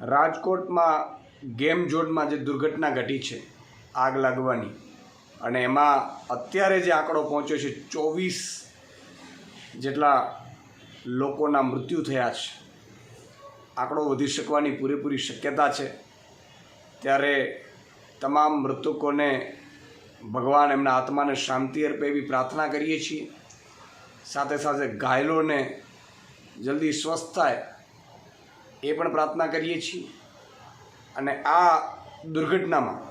રાજકોટમાં ગેમ ઝોનમાં જે દુર્ઘટના ઘટી છે, આગ લાગવાની, અને એમાં અત્યારે જે આંકડો પહોંચ્યો છે, ચોવીસ જેટલા લોકોના મૃત્યુ થયા છે. આંકડો વધી શકવાની પૂરેપૂરી શક્યતા છે. ત્યારે તમામ મૃતકોને ભગવાન એમના આત્માને શાંતિ અર્પે એવી પ્રાર્થના કરીએ છીએ. સાથે સાથે ઘાયલોને જલ્દી સ્વસ્થ થાય એ પણ પ્રાર્થના કરીએ છીએ. અને આ દુર્ઘટનામાં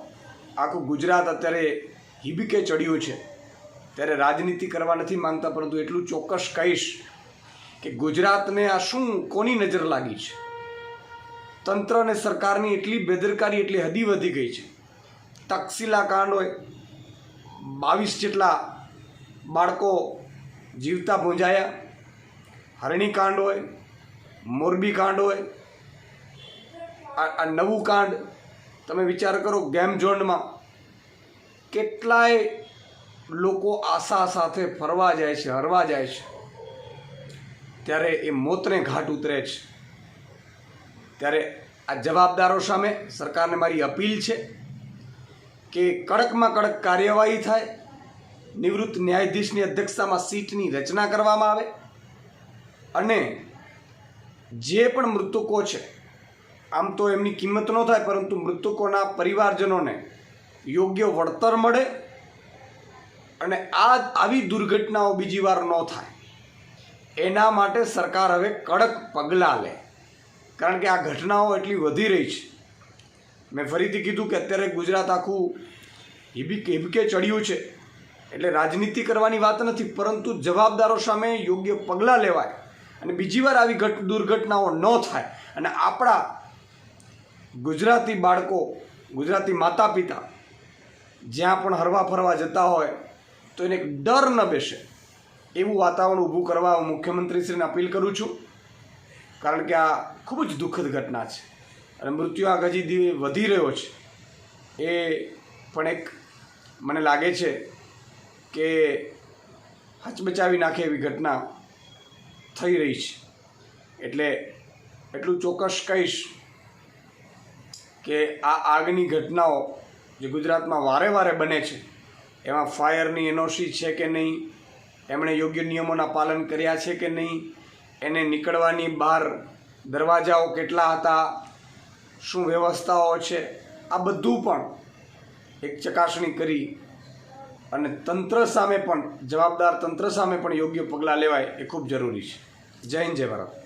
આખું ગુજરાત અત્યારે હિબીકે ચડ્યું છે. ત્યારે રાજનીતિ કરવા નથી માંગતા, પરંતુ એટલું ચોક્કસ કહીશ કે ગુજરાતને આ શું કોની નજર લાગી છે? તંત્ર અને સરકારની એટલી બેદરકારી, એટલી હદી વધી ગઈ છે. તક્ષશિલા કાંડ હોય, બાવીસ જેટલા બાળકો જીવતા ભૂંજાયા. હરણી કાંડ હોય, મોરબી કાંડ હોય આ નવું કાંડ તમે વિચાર કરો ગેમ ઝોનમાં કેટલાય લોકો આશા સાથે ફરવા જાય છે, હરવા જાય છે. ત્યારે એ મોતને ઘાટ ઉતરે છે. ત્યારે આ જવાબદારો સામે સરકારને મારી અપીલ છે કે કડકમાં કડક કાર્યવાહી થાય. નિવૃત્ત ન્યાયાધીશની અધ્યક્ષતામાં સીટની રચના કરવામાં આવે અને જે પણ મૃતકો છે આમ તો એમની કિંમત ન થાય, પરંતુ મૃતકોના પરિવારજનોને યોગ્ય વળતર મળે અને આ આવી દુર્ઘટનાઓ બીજી વાર ન થાય. એના માટે સરકાર હવે કડક પગલાં લે. કારણ કે આ ઘટનાઓ એટલી વધી રહી છે. મેં ફરીથી કીધું કે અત્યારે ગુજરાત આખું હિબીકે હિબકે ચડ્યું છે. એટલે રાજનીતિ કરવાની વાત નથી, પરંતુ જવાબદારો સામે યોગ્ય પગલાં લેવાય. અને બીજી વાર આવી ઘટ દુર્ઘટનાઓ ન થાય. અને આપણા ગુજરાતી બાળકો, ગુજરાતી માતા પિતા જ્યાં પણ હરવા ફરવા જતા હોય, તો એને ડર ન બેસે. એવું વાતાવરણ ઊભું કરવા હું મુખ્યમંત્રીશ્રીને અપીલ કરું છું. કારણ કે આ ખૂબ જ દુઃખદ ઘટના છે. અને મૃત્યુ આગ હજી વધી રહ્યો છે. એ પણ એક મને લાગે છે કે હચમચાવી નાખે એવી ઘટના થઈ રહી છે. એટલે એટલું ચોક્કસ કહીશ કે આ આગની ઘટનાઓ જે ગુજરાતમાં વારે વારે બને છે, એમાં ફાયરની એનઓસી છે કે નહીં, એમણે યોગ્ય નિયમોના પાલન કર્યા છે કે નહીં, એને નીકળવાની બહાર દરવાજાઓ કેટલા હતા, શું વ્યવસ્થાઓ છે, આ બધું પણ એક ચકાસણી કરી અને તંત્ર સામે પણ, જવાબદાર તંત્ર સામે પણ યોગ્ય પગલાં લેવાય એ ખૂબ જરૂરી છે. જય હિન્દ, જય ભારત.